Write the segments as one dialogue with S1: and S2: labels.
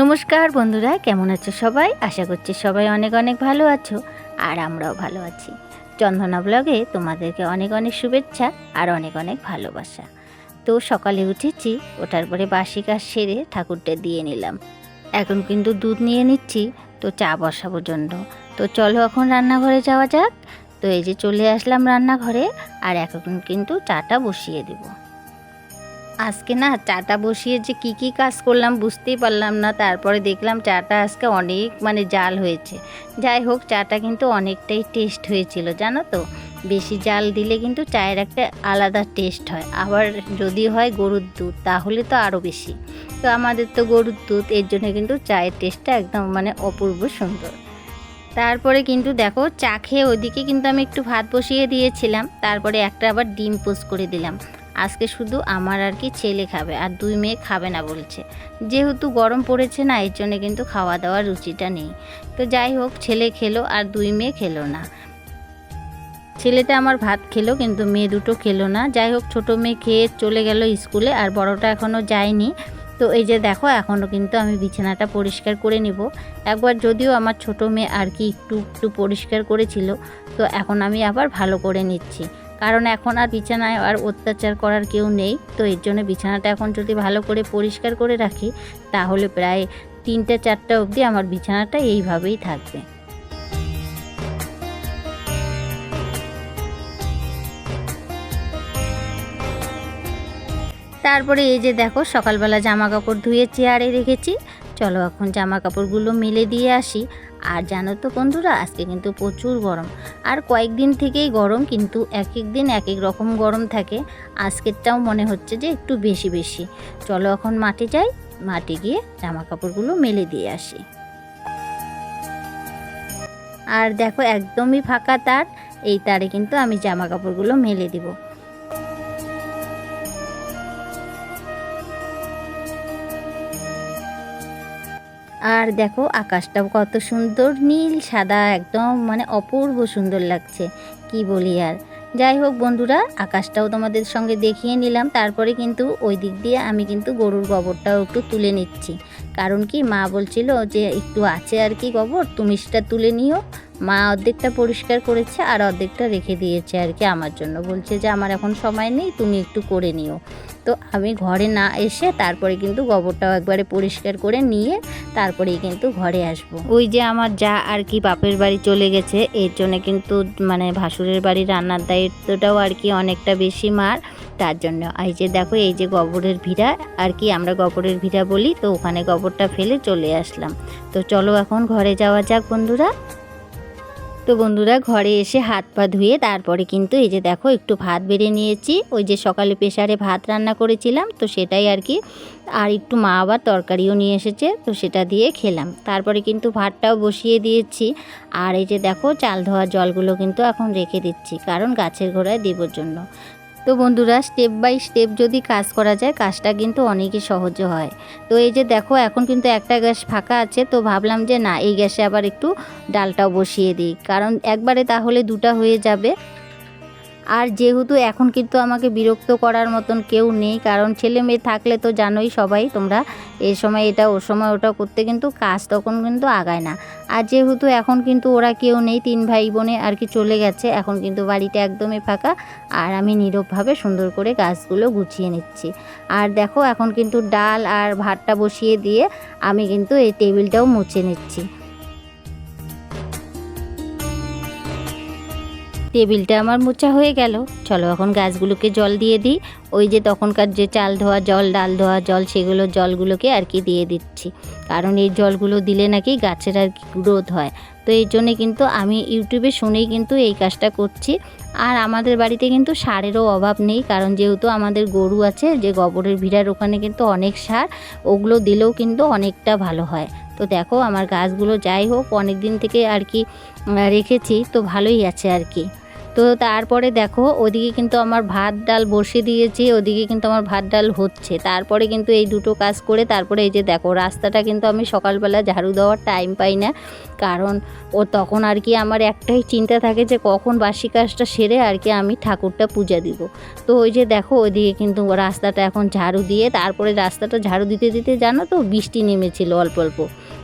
S1: নমস্কার বন্ধুরা, কেমন আছো সবাই? আশা করছি সবাই অনেক অনেক ভালো আছো, আর আমরাও ভালো আছি। চন্দনা ব্লগে তোমাদেরকে অনেক অনেক শুভেচ্ছা আর অনেক অনেক ভালোবাসা। তো সকালে উঠেছি, ওঠার পরে বাসি কাজ সেরে ঠাকুরটা দিয়ে নিলাম। এখন কিন্তু দুধ নিয়ে নিচ্ছি, তো চা বসাবো জন্য। তো চলো এখন রান্নাঘরে যাওয়া যাক। তো এই যে চলে আসলাম রান্নাঘরে, আর এখন কিন্তু চাটা বসিয়ে দেবো। আজকে না চাটা বসিয়ে যে কি কি কাজ করলাম বুঝতেই পারলাম না, তারপরে দেখলাম চাটা আজকে অনেক মানে জাল হয়েছে। যাই হোক, চাটা কিন্তু অনেকটাই টেস্ট হয়েছিল, জানো তো? বেশি জাল দিলে কিন্তু চায়ের একটা আলাদা টেস্ট হয়। আবার যদি হয় গরুর দুধ, তাহলে তো আরও বেশি। তো আমাদের তো গরুর দুধ, এর জন্য কিন্তু চায়ের টেস্টটা একদম মানে অপূর্ব সুন্দর। তারপরে কিন্তু দেখো, চা খেয়ে ওদিকে কিন্তু আমি একটু ভাত বসিয়ে দিয়েছিলাম। তারপরে একটা আবার ডিম পোস্ট করে দিলাম। আজকে শুধু আমার আর কি ছেলে খাবে আর দুই মেয়ে খাবে না বলছে। যেহেতু গরম পড়েছে না, এর জন্য কিন্তু খাওয়া দাওয়ার রুচিটা নেই। তো যাই হোক, ছেলে খেলো আর দুই মেয়ে খেলো না। ছেলেটা আমার ভাত খেলো, কিন্তু মেয়ে দুটো খেলো না। যাই হোক, ছোটো মেয়ে খেয়ে চলে গেল স্কুলে আর বড়টা এখনও যায়নি। তো এই যে দেখো এখনও কিন্তু আমি বিছানাটা পরিষ্কার করে নিব। একবার যদিও আমার ছোটো মেয়ে আর কি একটু একটু পরিষ্কার করেছিল, তো এখন আমি আবার ভালো করে নিচ্ছি। কারণ এখন আর বিছানায় আর অত্যাচার করার কেউ নেই। তো এর জন্য বিছানাটা এখন যদি ভালো করে পরিষ্কার করে রাখি, তাহলে প্রায় তিনটে চারটা অবধি আমার বিছানাটা এইভাবেই থাকবে। তারপরে এই যে দেখো, সকালবেলা জামা কাপড় ধুয়ে চেয়ারে রেখেছি। চলো এখন জামা কাপড়গুলো মেলে দিয়ে আসি। আর জানো তো বন্ধুরা, আজকে কিন্তু প্রচুর গরম। আর কয়েকদিন থেকেই গরম, কিন্তু এক এক দিন এক এক রকম গরম থাকে। আজকেরটাও মনে হচ্ছে যে একটু বেশি বেশি। চলো এখন মাঠে যাই, মাঠে গিয়ে জামা কাপড়গুলো মেলে দিয়ে আসি। আর দেখো, একদমই ফাঁকা তার, এই তারে কিন্তু আমি জামা কাপড়গুলো মেলে দিব। আর দেখো আকাশটাও কত সুন্দর, নীল, সাদা, একদম মানে অপূর্ব সুন্দর লাগছে, কি বলি আর। যাই হোক বন্ধুরা, আকাশটাও তোমাদের সঙ্গে দেখিয়ে নিলাম, তারপরে কিন্তু ওই দিক দিয়ে আমি কিন্তু গরুর গোবরটাও একটু তুলে নিচ্ছি। কারণ কি মা বলছিল যে, একটু আছে আর কি গোবর, তুমি সেটা তুলে নিও। মা অর্ধেকটা পরিষ্কার করেছে আর অর্ধেকটা রেখে দিয়েছে আর কি আমার জন্য। বলছে যে আমার এখন সময় নেই, তুমি একটু করে নিও। তো আমি ঘরে না এসে তারপরে কিন্তু গোবরটাও একবারে পরিষ্কার করে নিয়ে তারপরেই কিন্তু ঘরে আসব। ওই যে আমার যা আর কি বাপের বাড়ি চলে গেছে, এর জন্য কিন্তু মানে ভাসুরের বাড়ি রান্নার দায়িত্বটাও আর কি অনেকটা বেশি মার। তার জন্য এই যে দেখো, এই যে গোবরের ভিড়া, আর কি আমরা গোবরের ভিড়া বলি, তো ওখানে গোবরটা ফেলে চলে আসলাম। তো চলো এখন ঘরে যাওয়া যাক বন্ধুরা। তো বন্ধুরা ঘরে এসে হাত পা ধুয়ে তারপরে কিন্তু এই যে দেখো একটু ভাত বেড়ে নিয়েছি। ওই যে সকালে প্রেশারে ভাত রান্না করেছিলাম, তো সেটাই আর কি। আর একটু মা আবার তরকারিও নিয়ে এসেছে, তো সেটা দিয়ে খেলাম। তারপরে কিন্তু ভাতটাও বসিয়ে দিয়েছি। আর এই যে দেখো চাল ধোয়ার জলগুলো কিন্তু এখন রেখে দিচ্ছি, কারণ গাছের ঘোড়ায় দেবর জন্য। তো বন্ধুরা স্টেপ বাই স্টেপ যদি কাজ করা যায়, কাজটা কিন্তু অনেকই সহজ হয়। তো এই যে দেখো, এখন কিন্তু একটা গ্যাস ফাঁকা আছে, তো ভাবলাম যে না, এই গ্যাসে আবার একটু ডালটাও বসিয়ে দিই। কারণ একবারে তাহলে দুটা হয়ে যাবে। আর যেহেতু এখন কিন্তু আমাকে বিরক্ত করার মতন কেউ নেই, কারণ ছেলে মেয়ে থাকলে তো জানোই সবাই তোমরা এ সময় এটা, ও সময় ওটা করতে কিন্তু কাজ তখন কিন্তু আগায় না। আর যেহেতু এখন কিন্তু ওরা কেউ নেই, তিন ভাই বোনে আর কি চলে গেছে, এখন কিন্তু বাড়িটা একদমই ফাঁকা আর আমি নীরবভাবে সুন্দর করে গাছগুলো গুছিয়ে নিচ্ছি। আর দেখো এখন কিন্তু ডাল আর ভাতটা বসিয়ে দিয়ে আমি কিন্তু এই টেবিলটাও মুছে নিচ্ছি। টেবিলটা আমার মোচা হয়ে গেল। চলো এখন গাছগুলোকে জল দিয়ে দিই। ওই যে তখনকার যে চাল ধোয়া জল, ডাল ধোয়া জল, সেগুলো জলগুলোকে আর কি দিয়ে দিচ্ছি। কারণ এই জলগুলো দিলে নাকি গাছের আর কি গ্রোথ হয়। তো এই জন্যে কিন্তু আমি ইউটিউবে শুনেই কিন্তু এই কাজটা করছি। আর আমাদের বাড়িতে কিন্তু সারেরও অভাব নেই। কারণ যেহেতু আমাদের গরু আছে, যে গোবরের ভিড়ার ওখানে কিন্তু অনেক সার, ওগুলো দিলেও কিন্তু অনেকটা ভালো হয়। তো দেখো আমার গাছগুলো যাই হোক অনেক দিন থেকে আর কি রেখেছি। তো ভালোই আছে আর কি। তো তারপরে দেখো, ওদিকে কিন্তু আমার ভাত ডাল বসিয়ে দিয়েছি, ওদিকে কিন্তু আমার ভাত ডাল হচ্ছে। তারপরে কিন্তু এই দুটো কাজ করে তারপরে এই যে দেখো, রাস্তাটা কিন্তু আমি সকালবেলা ঝাড়ু দেওয়ার টাইম পাই না। কারণ ও তখন আর কি আমার একটাই চিন্তা থাকে যে কখন বাসি কাজটা সেরে আর কি আমি ঠাকুরটা পূজা দিব। তো ওই যে দেখো ওইদিকে কিন্তু রাস্তাটা এখন ঝাড়ু দিয়ে, তারপরে রাস্তাটা ঝাড়ু দিতে দিতে জানো তো বৃষ্টি নেমেছিল অল্প অল্প।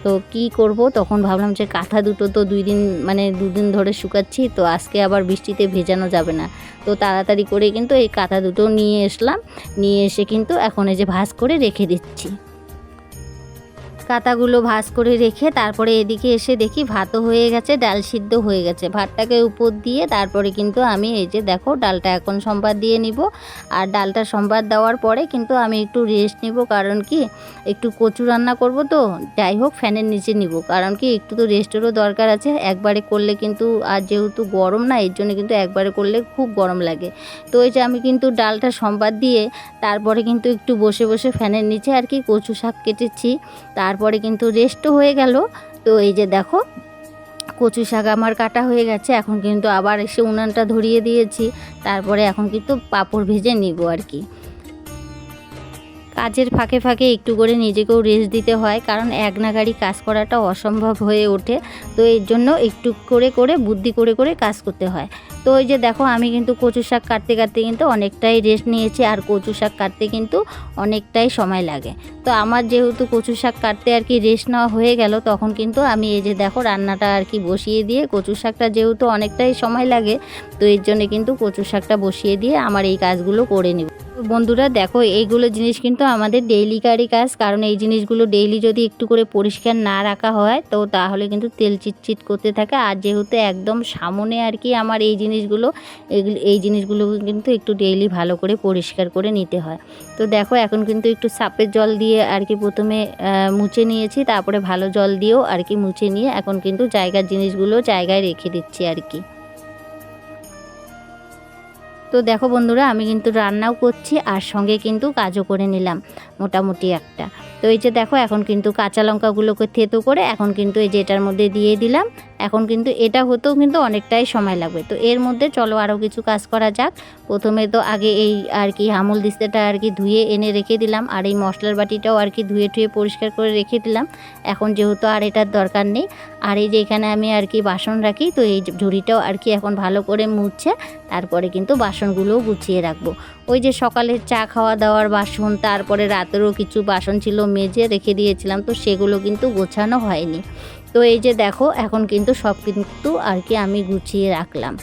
S1: তো কি করব? তখন ভাবলাম যে কাঁথা দুটো তো দুই দিন মানে দুদিন ধরে শুকাচ্ছি, তো আজকে আবার বৃষ্টিতে ভেজানো যাবে না। তো তাড়াতাড়ি করে কিন্তু এই কাঁথা দুটো নিয়ে এসলাম, নিয়ে এসে কিন্তু এখন এই যে ভাঁজ করে রেখে দিচ্ছি। কাতাগুলো ভাজ করে রেখে তারপরে এদিকে এসে দেখি ভাতও হয়ে গেছে, ডাল সিদ্ধ হয়ে গেছে। ভাতটাকে উপর দিয়ে তারপরে কিন্তু আমি এই যে দেখো ডালটা এখন সম্বাদ দিয়ে নিব। আর ডালটা সম্বাদ দেওয়ার পরে কিন্তু আমি একটু রেস্ট নিব, কারণ কি একটু কচু রান্না করব তো, যাই হোক ফ্যানের নিচে নিব। কারণ কি একটু তো রেস্টেরও দরকার আছে, একবারে করলে কিন্তু আর যেহেতু গরম না, এর জন্য কিন্তু একবারে করলে খুব গরম লাগে। তো এই যে আমি কিন্তু ডালটা সম্বাদ দিয়ে তারপরে কিন্তু একটু বসে বসে ফ্যানের নিচে আর কি কচু শাক কেটেছি। তারপরে কিন্তু রেস্টও হয়ে গেল। তো এই যে দেখো, কচু শাক আমার কাটা হয়ে গেছে, এখন কিন্তু আবার এসে উনানটা ধরিয়ে দিয়েছি। তারপরে এখন কিন্তু পাঁপড় ভেজে নিব আর কি। কাজের ফাঁকে ফাঁকে একটু করে নিজেকেও রেস্ট দিতে হয়, কারণ এক নাগাড়ি কাজ করাটা অসম্ভব হয়ে ওঠে। তো এর জন্য একটু করে করে, বুদ্ধি করে করে কাজ করতে হয়। তো ওই যে দেখো, আমি কিন্তু কচু শাক কাটতে কাটতে কিন্তু অনেকটাই রেস্ট নিয়েছি আর কচু শাক কাটতে কিন্তু অনেকটাই সময় লাগে। তো আমার যেহেতু কচু শাক কাটতে আর কি রেস্ট নেওয়া হয়ে গেল, তখন কিন্তু আমি এই যে দেখো, রান্নাটা আর কি বসিয়ে দিয়ে কচু শাকটা যেহেতু অনেকটাই সময় লাগে, তো এর জন্য কিন্তু কচু শাকটা বসিয়ে দিয়ে আমার এই কাজগুলো করে নিব। বন্ধুরা, দেখো, এইগুলো জিনিস কিন্তু আমাদের ডেইলিকারই কাজ। কারণ এই জিনিসগুলো ডেইলি যদি একটু করে পরিষ্কার না রাখা হয়, তো তাহলে কিন্তু তেল চিটচিট করতে থাকে। আর যেহেতু একদম সামনে আর কি আমার এই জিনিসগুলো এই জিনিসগুলো কিন্তু একটু ডেইলি ভালো করে পরিষ্কার করে নিতে হয়। তো দেখো, এখন কিন্তু একটু সাপের জল দিয়ে আর কি প্রথমে মুছে নিয়েছি। তারপরে ভালো জল দিয়েও আর কি মুছে নিয়ে এখন কিন্তু জায়গার জিনিসগুলো জায়গায় রেখে দিচ্ছি আর কি। তো দেখো বন্ধুরা, আমি কিন্তু রান্নাও করছি আর সঙ্গে কিন্তু কাজও করে নিলাম, মোটামুটি একটা। তো এই যে দেখো, এখন কিন্তু কাঁচা লঙ্কাগুলোকে থেতো করে এখন কিন্তু এই যে এটার মধ্যে দিয়ে দিলাম। এখন কিন্তু এটা হতেও কিন্তু অনেকটাই সময় লাগবে। তো এর মধ্যে চলো আরও কিছু কাজ করা যাক। প্রথমে তো আগে এই আর কি হামুল দিস্তাটা আর কি ধুয়ে এনে রেখে দিলাম, আর এই মশলার বাটিটাও আর কি ধুয়ে টুয়ে পরিষ্কার করে রেখে দিলাম। এখন যেহেতু আর এটার দরকার নেই, আর এই যে এখানে আমি আর কি বাসন রাখি, তো এই ঝুড়িটাও আর কি এখন ভালো করে মুছছে তারপরে কিন্তু বাসনগুলোও গুছিয়ে রাখব। ওই যে সকালের চা খাওয়া দাওয়ার বাসন, তারপরে রাতেরও কিছু বাসন ছিল মেজে রেখে দিয়েছিলাম, তো সেগুলো কিন্তু গোছানো হয়নি। তো এই যে দেখো, এখন কিন্তু সব কিন্তু আর কি আমি গুছিয়ে রাখলাম।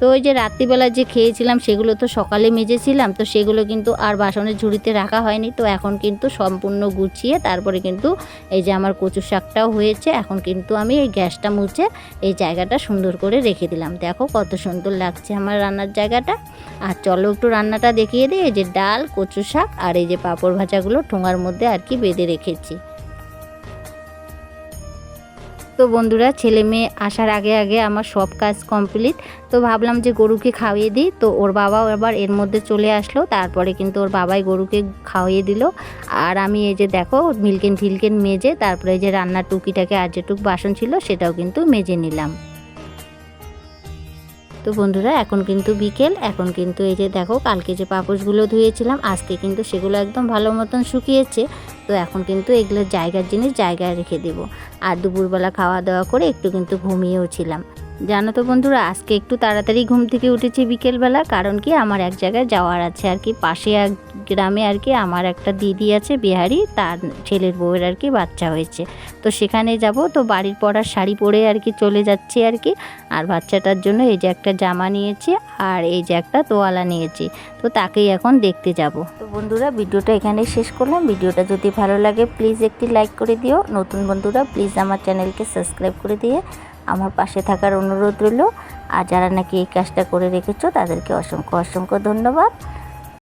S1: তো ওই যে রাত্রিবেলা যে খেয়েছিলাম সেগুলো তো সকালে মেজেছিলাম, তো সেগুলো কিন্তু আর বাসনের ঝুড়িতে রাখা হয়নি। তো এখন কিন্তু সম্পূর্ণ গুছিয়ে তারপরে কিন্তু এই যে আমার কচু শাকটাও হয়েছে, এখন কিন্তু আমি এই গ্যাসটা মুছে এই জায়গাটা সুন্দর করে রেখে দিলাম। দেখো কত সুন্দর লাগছে আমার রান্নার জায়গাটা। আর চলো একটু রান্নাটা দেখিয়ে দিই, এই যে ডাল কচু শাক আর এই যে পাঁপড় ভাজাগুলো ঠোঙার মধ্যে আর কি বেঁধে রেখেছি। তো বন্ধুরা, ছেলে মেয়ে আসার আগে আগে আমার সব কাজ কমপ্লিট। তো ভাবলাম যে গরুকে খাওয়িয়ে দিই। তো ওর বাবাও এবার এর মধ্যে চলে আসলো। তারপরে কিন্তু ওর বাবাই গরুকে খাওয়িয়ে দিল। আর আমি এই যে দেখো মিল্কেন ফিলকেন মেজে, তারপরে যে রান্নার টুকিটাকে আর যেটুক বাসন ছিল, সেটাও কিন্তু মেজে নিলাম। তো বন্ধুরা, এখন কিন্তু বিকেল। এখন কিন্তু এই যে দেখো, কালকে যে পাপোশগুলো ধুয়েছিলাম, আজকে কিন্তু সেগুলো একদম ভালো মতন শুকিয়েছে। তো এখন কিন্তু এগুলো জায়গার জিনিস জায়গায় রেখে দেবো। আর দুপুরবেলা খাওয়া দাওয়া করে একটু কিন্তু ঘুমিয়েও ছিলাম। জানো তো বন্ধুরা, আজকে একটু তাড়াতাড়ি ঘুম থেকে উঠেছি বিকেলবেলা, কারণ কি আমার এক জায়গায় যাওয়ার আছে আর কি। পাশে এক গ্রামে আর কি আমার একটা দিদি আছে, বিহারি, তার ছেলের বউয়ের আর কি বাচ্চা হয়েছে। তো সেখানে যাব, তো বাড়ির পড়ার শাড়ি পরে আর কি চলে যাচ্ছি আর কি। আর বাচ্চাটার জন্য এই যে একটা জামা নিয়েছি, আর এই যে একটা তোয়ালা নিয়েছি। তো তাকেই এখন দেখতে যাব। তো বন্ধুরা, ভিডিওটা এখানেই শেষ করলাম। ভিডিওটা যদি ভালো লাগে প্লিজ একটি লাইক করে দিও। নতুন বন্ধুরা প্লিজ আমার চ্যানেলকে সাবস্ক্রাইব করে দিয়ে আমার পাশে থাকার অনুরোধ রইল। আর যারা নাকি এই কাজটা করে রেখেছো, তাদেরকে অসংখ্য অসংখ্য ধন্যবাদ।